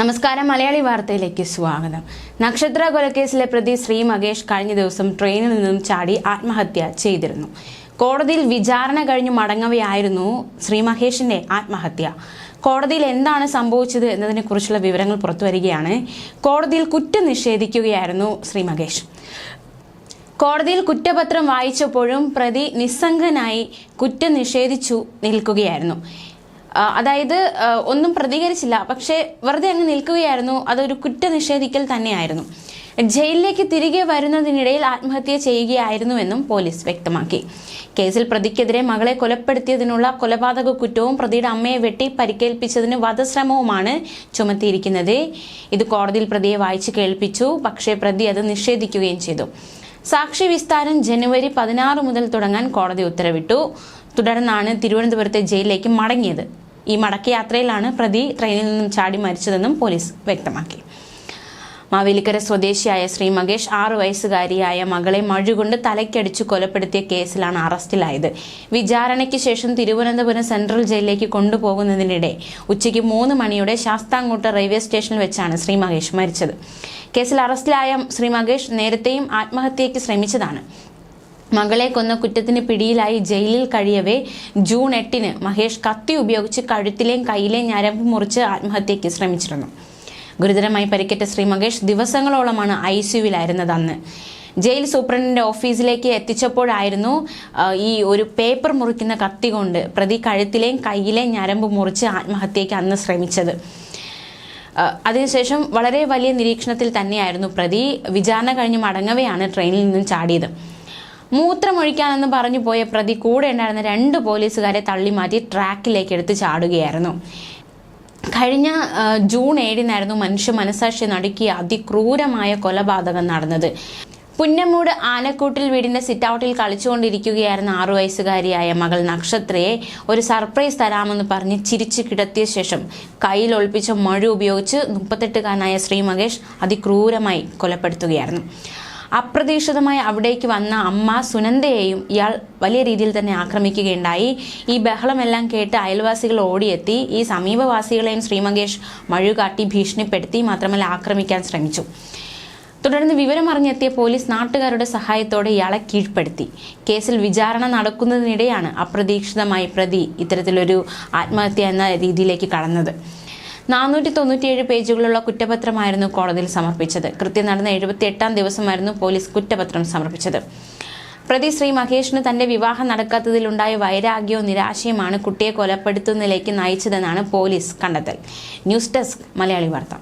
നമസ്കാരം മലയാളി വാർത്തയിലേക്ക് സ്വാഗതം. നക്ഷത്ര കൊലക്കേസിലെ പ്രതി ശ്രീ മകേഷ് കഴിഞ്ഞ ദിവസം ട്രെയിനിൽ നിന്നും ചാടി ആത്മഹത്യ ചെയ്തിരുന്നു. കോടതിയിൽ വിചാരണ കഴിഞ്ഞ് മടങ്ങവെയായിരുന്നു ശ്രീ മഹേഷിന്റെ ആത്മഹത്യ. കോടതിയിൽ എന്താണ് സംഭവിച്ചത് എന്നതിനെക്കുറിച്ചുള്ള വിവരങ്ങൾ പുറത്തുവരികയാണ് കോടതിയിൽ കുറ്റം നിഷേധിക്കുകയായിരുന്നു ശ്രീ മകേഷ്. കോടതിയിൽ കുറ്റപത്രം വായിച്ചപ്പോഴും പ്രതി നിസ്സംഗനായി കുറ്റം നിഷേധിച്ചു നിൽക്കുകയായിരുന്നു. അതായത് ഒന്നും പ്രതികരിച്ചില്ല. പക്ഷേ വെറുതെ അങ്ങ് നിൽക്കുകയായിരുന്നു. അതൊരു കുറ്റ നിഷേധിക്കൽ തന്നെയായിരുന്നു. ജയിലിലേക്ക് തിരികെ വരുന്നതിനിടയിൽ ആത്മഹത്യ ചെയ്യുകയായിരുന്നുവെന്നും പോലീസ് വ്യക്തമാക്കി. കേസിൽ പ്രതിക്കെതിരെ മകളെ കൊലപ്പെടുത്തിയതിനുള്ള കൊലപാതക കുറ്റവും പ്രതിയുടെ അമ്മയെ വെട്ടി പരിക്കേൽപ്പിച്ചതിന് വധശ്രമവുമാണ് ചുമത്തിയിരിക്കുന്നത്. ഇത് കോടതിയിൽ പ്രതിയെ വായിച്ചു കേൾപ്പിച്ചു. പക്ഷേ പ്രതി അത് നിഷേധിക്കുകയും ചെയ്തു. സാക്ഷി വിസ്താരം ജനുവരി പതിനാറ് മുതൽ തുടങ്ങാൻ കോടതി ഉത്തരവിട്ടു. തുടർന്നാണ് തിരുവനന്തപുരത്തെ ജയിലിലേക്ക് മടങ്ങിയത്. ഈ മടക്കയാത്രയിലാണ് പ്രതി ട്രെയിനിൽ നിന്നും ചാടി മരിച്ചതെന്നും പോലീസ് വ്യക്തമാക്കി. മാവേലിക്കര സ്വദേശിയായ ശ്രീ മകേഷ് ആറു വയസ്സുകാരിയായ മകളെ മഴുകൊണ്ട് തലയ്ക്കടിച്ചു കൊലപ്പെടുത്തിയ കേസിലാണ് അറസ്റ്റിലായത്. വിചാരണയ്ക്ക് ശേഷം തിരുവനന്തപുരം സെൻട്രൽ ജയിലിലേക്ക് കൊണ്ടുപോകുന്നതിനിടെ ഉച്ചയ്ക്ക് മൂന്ന് മണിയോടെ ശാസ്താംകോട്ട റെയിൽവേ സ്റ്റേഷനിൽ വെച്ചാണ് ശ്രീ മകേഷ് മരിച്ചത്. കേസിൽ അറസ്റ്റിലായ ശ്രീ മകേഷ് നേരത്തെയും ആത്മഹത്യയ്ക്ക് ശ്രമിച്ചതാണ്. മകളെ കൊന്ന കുറ്റത്തിന് പിടിയിലായി ജയിലിൽ കഴിയവേ ജൂൺ എട്ടിന് മഹേഷ് കത്തി ഉപയോഗിച്ച് കഴുത്തിലെയും കയ്യിലെയും ഞരമ്പ് മുറിച്ച് ആത്മഹത്യയ്ക്ക് ശ്രമിച്ചിരുന്നു. ഗുരുതരമായി പരിക്കേറ്റ ശ്രീ മഹേഷ് ദിവസങ്ങളോളമാണ് ഐ സിയുവിലായിരുന്നത് അന്ന്. ജയിൽ സൂപ്രണ്ടിന്റെ ഓഫീസിലേക്ക് എത്തിച്ചപ്പോഴായിരുന്നു ഈ ഒരു പേപ്പർ മുറിക്കുന്ന കത്തി കൊണ്ട് പ്രതി കഴുത്തിലെയും കയ്യിലെയും ഞരമ്പ് മുറിച്ച് ആത്മഹത്യയ്ക്ക് അന്ന് ശ്രമിച്ചത്. അതിനുശേഷം വളരെ വലിയ നിരീക്ഷണത്തിൽ തന്നെയായിരുന്നു പ്രതി. വിചാരണ കഴിഞ്ഞ് മടങ്ങവെയാണ് ട്രെയിനിൽ നിന്നും ചാടിയത്. മൂത്രമൊഴിക്കാനെന്ന് പറഞ്ഞു പോയ പ്രതി കൂടെ ഉണ്ടായിരുന്ന രണ്ട് പോലീസുകാരെ തള്ളിമാറ്റി ട്രാക്കിലേക്ക് എടുത്ത് ചാടുകയായിരുന്നു. കഴിഞ്ഞ ജൂൺ ഏഴിനായിരുന്നു മനുഷ്യ മനസാക്ഷി നടുക്കിയ അതിക്രൂരമായ കൊലപാതകം നടന്നത്. പുന്നമൂട് ആനക്കൂട്ടിൽ വീടിന്റെ സിറ്റൗട്ടിൽ കളിച്ചുകൊണ്ടിരിക്കുകയായിരുന്ന ആറു വയസ്സുകാരിയായ മകൾ നക്ഷത്രയെ ഒരു സർപ്രൈസ് തരാമെന്ന് പറഞ്ഞ് ചിരിച്ചു കിടത്തിയ ശേഷം കയ്യിൽ ഒളിപ്പിച്ച മഴ ഉപയോഗിച്ച് മുപ്പത്തെട്ടുകാരനായ ശ്രീ മകേഷ് അതിക്രൂരമായി കൊലപ്പെടുത്തുകയായിരുന്നു. അപ്രതീക്ഷിതമായി അവിടേക്ക് വന്ന അമ്മ സുനന്ദയെയും ഇയാൾ വലിയ രീതിയിൽ തന്നെ ആക്രമിക്കുകയുണ്ടായി. ഈ ബഹളമെല്ലാം കേട്ട് അയൽവാസികൾ ഓടിയെത്തി. ഈ സമീപവാസികളെയും ശ്രീമകേഷ് മഴുകാട്ടി ഭീഷണിപ്പെടുത്തി മാത്രമല്ല ആക്രമിക്കാൻ ശ്രമിച്ചു. തുടർന്ന് വിവരമറിഞ്ഞെത്തിയ പോലീസ് നാട്ടുകാരുടെ സഹായത്തോടെ ഇയാളെ കീഴ്പ്പെടുത്തി. കേസിൽ വിചാരണ നടക്കുന്നതിനിടെയാണ് അപ്രതീക്ഷിതമായി പ്രതി ഇത്തരത്തിലൊരു ആത്മഹത്യ എന്ന രീതിയിലേക്ക് കടന്നത്. നാനൂറ്റി തൊണ്ണൂറ്റിയേഴ് പേജുകളുള്ള കുറ്റപത്രമായിരുന്നു കോടതിയിൽ സമർപ്പിച്ചത്. കൃത്യം നടന്ന എഴുപത്തി എട്ടാം ദിവസമായിരുന്നു പോലീസ് കുറ്റപത്രം സമർപ്പിച്ചത്. പ്രതി ശ്രീ മഹേഷിന് തന്റെ വിവാഹം നടക്കാത്തതിലുണ്ടായ വൈരാഗ്യവും നിരാശയുമാണ് കുട്ടിയെ കൊലപ്പെടുത്തുന്നതിലേക്ക് നയിച്ചതെന്നാണ് പോലീസ് കണ്ടെത്തൽ. ന്യൂസ് ഡെസ്ക് മലയാളി വാർത്ത.